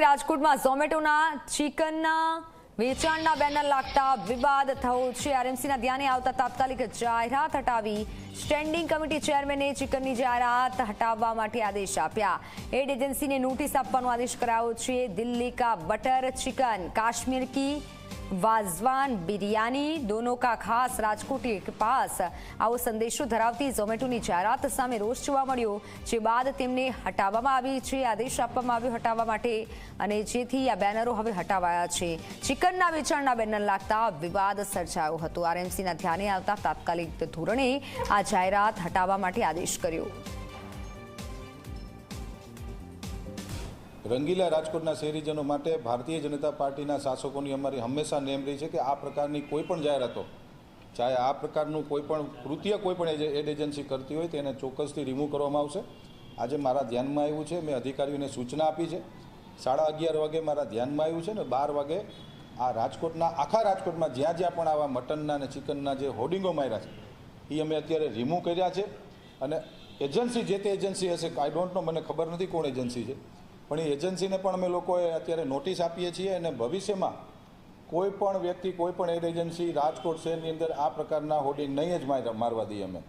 રાજધાની રાજકોટમાં ઝોમેટોના, ચિકનના, વેચાણના બેનર લાગતા વિવાદ થયો છે. આરએમસીના ધ્યાને આવતા તાત્કાલિક જાહેરાત હટાવી સ્ટેન્ડિંગ કમિટી ચેરમેને ચિકનની જાહેરાત હટાવવા માટે આદેશ આપ્યા. એડ એજન્સીને નોટિસ આપવાનો આદેશ કરાયો છે. દિલ્હી કા બટર ચિકન, કાશ્મીર કી વાઝવાન બિરયાની, દોનો કા ખાસ રાજકોટી એક પાસ. આવો સંદેશો ધરાવતી ઝોમેટોની જાહેરાત સામે રોષ જોવા મળ્યો, જે બાદ તેમને હટાવવામાં આવી છે, આદેશ આપવામાં આવ્યો હટાવવા માટે, અને જેથી આ બેનરો હવે હટાવાયા છે. ચિકનના વેચાણના બેનર લાગતા વિવાદ સર્જાયો હતો. આરએમસીના ધ્યાને આવતા તાત્કાલિક ધોરણે આ જાહેરાત હટાવવા માટે આદેશ કર્યો. રંગીલા રાજકોટના શહેરીજનો માટે ભારતીય જનતા પાર્ટીના શાસકોની અમારી હંમેશા નેમ રહી છે કે આ પ્રકારની કોઈ પણ જાહેરાતો, ચાહે આ પ્રકારનું કોઈ પણ કૃત્ય, કોઈ પણ એડ એજન્સી કરતી હોય તેને ચોક્કસથી રિમૂવ કરવામાં આવશે. આજે મારા ધ્યાનમાં આવ્યું છે, મેં અધિકારીઓને સૂચના આપી છે. સાડા અગિયાર વાગે મારા ધ્યાનમાં આવ્યું છે ને બાર વાગે આ રાજકોટના, આખા રાજકોટમાં જ્યાં જ્યાં પણ આવા મટનના અને ચિકનના જે હોર્ડિંગો માર્યા છે, એ અમે અત્યારે રિમૂવ કર્યા છે. અને એજન્સી જે તે એજન્સી હશે આઈ ડોન્ટ નો મને ખબર નથી કોણ એજન્સી છે. પણ એ એજન્સીને પણ અમે લોકોએ અત્યારે નોટિસ આપીએ છીએ અને ભવિષ્યમાં કોઈ પણ વ્યક્તિ, કોઈ પણ એડ એજન્સી રાજકોટ શહેરની અંદર આ પ્રકારના હોર્ડિંગ નહીં જ માર- મારવા દઈએ અમે.